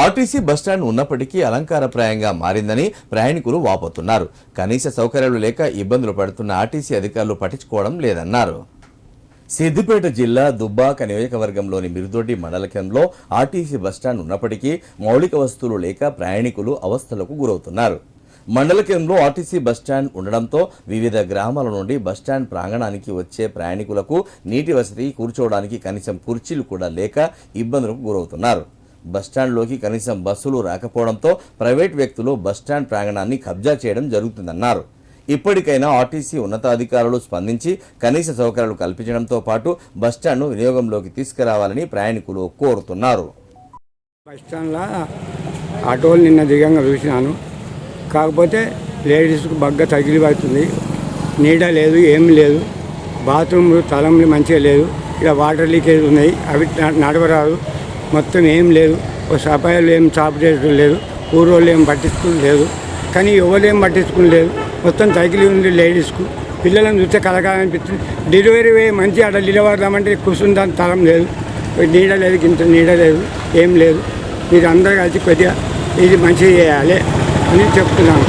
RTC bus stand ఉన్నప్పటికీ అలంకారప్రాయంగా మారిందని ప్రయాణికులు వాపోతున్నారు. కనీస సౌకర్యాలు లేక ఇబ్బందులు పడుతున్న ఆర్టీసీ అధికారులు పట్టించుకోవడం లేదన్నారు. సిద్దిపేట జిల్లా దుబ్బాక నియోజకవర్గంలోని మిరుదొడ్డి మండల కేంద్రంలో ఆర్టీసీ బస్టాండ్ ఉన్నప్పటికీ మౌలిక వస్తువులు లేక ప్రయాణికులు అవస్థలకు గురవుతున్నారు. మండల కేంద్రంలో ఆర్టీసీ బస్టాండ్ ఉండడంతో వివిధ గ్రామాల నుండి బస్టాండ్ ప్రాంగణానికి వచ్చే ప్రయాణికులకు నీటి వసతి కూర్చోవడానికి కనీసం కుర్చీలు కూడా లేక ఇబ్బందులకు గురవుతున్నారు. బస్టాండ్లోకి కనీసం బస్సులు రాకపోవడంతో ప్రైవేట్ వ్యక్తులు బస్టాండ్ ప్రాంగణాన్ని కబ్జా చేయడం జరుగుతుందన్నారు. ఇప్పటికైనా ఆర్టీసీ ఉన్నతాధికారులు స్పందించి కనీస సౌకర్యాలు కల్పించడంతో పాటు బస్టాండ్ను వినియోగంలోకి తీసుకురావాలని ప్రయాణికులు కోరుతున్నారు. బస్ స్టాండ్లో ఆటోలు నిన్న దిగంగా చూసినాను. కాకపోతే లేడీస్కు బగ్గ తగిలిపోతుంది నీడ లేదు ఏం లేదు. బాత్రూమ్లు తలంలు మంచిగా లేదు. ఇలా వాటర్ లీకేజ్ ఉన్నాయి. అవి నడవరాదు. మొత్తం ఏం లేదు. ఓ సఫాయిలు ఏం చాపు చేయడం లేదు. ఊరోళ్ళు ఏం పట్టించుకుని లేదు. కానీ ఎవరు ఏం పట్టించుకుని లేదు. మొత్తం తగిలి ఉంది లేడీస్కు. పిల్లలను చూస్తే కలగాలనిపిస్తుంది. డెలివరీ పోయి మంచి అక్కడ నిలబడదామంటే కూర్చుందాని తరం లేదు. నీడ లేదు ఇంత నీడ లేదు ఏం లేదు. మీరు అందరూ కలిసి కొద్దిగా ఇది మంచిగా చేయాలి అని చెప్తున్నాను.